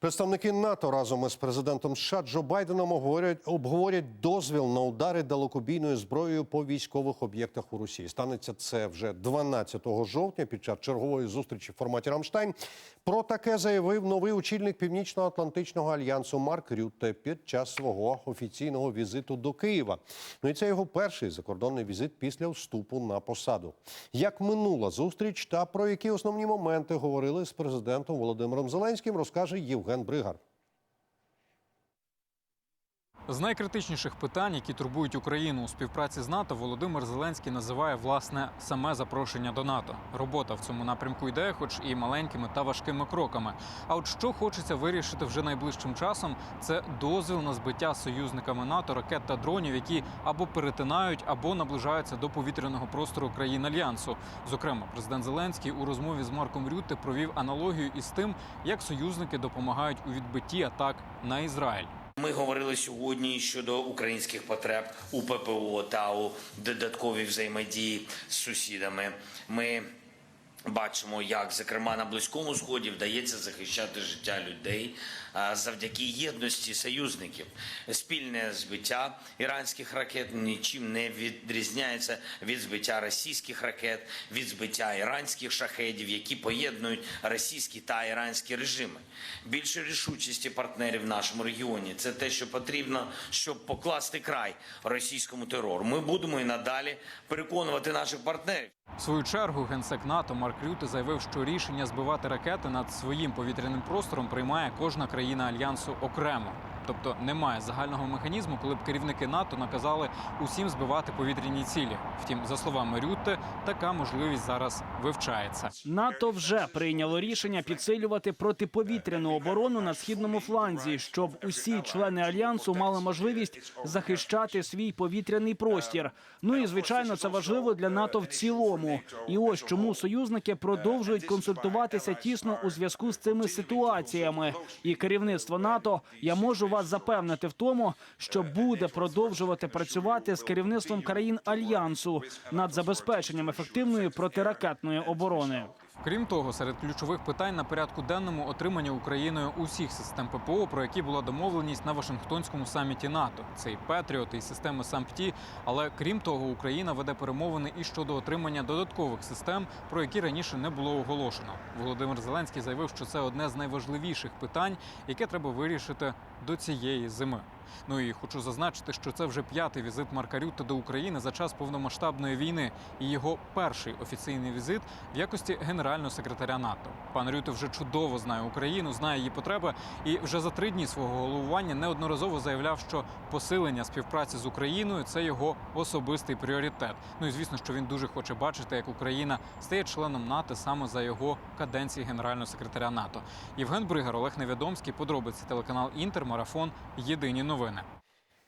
Представники НАТО разом із президентом США Джо Байденом обговорять, дозвіл на удари далекобійною зброєю по військових об'єктах у Росії. Станеться це вже 12 жовтня під час чергової зустрічі в форматі Рамштайн. Про таке заявив новий очільник Північно-Атлантичного альянсу Марк Рютте під час свого офіційного візиту до Києва. Ну і це його перший закордонний візит після вступу на посаду. Як минула зустріч та про які основні моменти говорили з президентом Володимиром Зеленським, розкаже Євген Бригар. З найкритичніших питань, які турбують Україну у співпраці з НАТО, Володимир Зеленський називає власне саме запрошення до НАТО. Робота в цьому напрямку йде, хоч і маленькими та важкими кроками. А от що хочеться вирішити вже найближчим часом, це дозвіл на збиття союзниками НАТО ракет та дронів, які або перетинають, або наближаються до повітряного простору країн альянсу. Зокрема, президент Зеленський у розмові з Марком Рютте провів аналогію із тим, як союзники допомагають у відбитті атак на Ізраїль. Ми говорили сьогодні щодо українських потреб у ППО та у додатковій взаємодії з сусідами. Ми бачимо, як зокрема на близькому сході вдається захищати життя людей завдяки єдності союзників. Спільне збиття іранських ракет нічим не відрізняється від збиття російських ракет, від збиття іранських шахедів, які поєднують російські та іранські режими. Більше рішучості партнерів в нашому регіоні це те, що потрібно, щоб покласти край російському терору. Ми будемо і надалі переконувати наших партнерів. В свою чергу генсек НАТО Марк Рюте заявив, що рішення збивати ракети над своїм повітряним простором приймає кожна країна альянсу окремо. Тобто немає загального механізму, коли б керівники НАТО наказали усім збивати повітряні цілі. Втім, за словами Рютте, така можливість зараз вивчається. НАТО вже прийняло рішення підсилювати протиповітряну оборону на східному фланзі, щоб усі члени альянсу мали можливість захищати свій повітряний простір. Ну і звичайно, це важливо для НАТО в цілому. І ось чому союзники продовжують консультуватися тісно у зв'язку з цими ситуаціями. І керівництво НАТО я можу вас запевнити в тому, що буде продовжувати працювати з керівництвом країн альянсу над забезпеченням ефективної протиракетної оборони. Крім того, серед ключових питань на порядку денному отримання Україною усіх систем ППО, про які була домовленість на Вашингтонському саміті НАТО. Це і Петріот, і системи САМПТІ. Але крім того, Україна веде перемовини і щодо отримання додаткових систем, про які раніше не було оголошено. Володимир Зеленський заявив, що це одне з найважливіших питань, яке треба вирішити до цієї зими. Ну і хочу зазначити, що це вже п'ятий візит Марка Рютте до України за час повномасштабної війни і його перший офіційний візит в якості генерального секретаря НАТО. Пан Рютте вже чудово знає Україну, знає її потреби, і вже за три дні свого головування неодноразово заявляв, що посилення співпраці з Україною це його особистий пріоритет. Ну і звісно, що він дуже хоче бачити, як Україна стає членом НАТО саме за його каденції генерального секретаря НАТО. Євген Бригар, Олег Невідомський, подробиці телеканал Інтер, марафон. Єдині новини.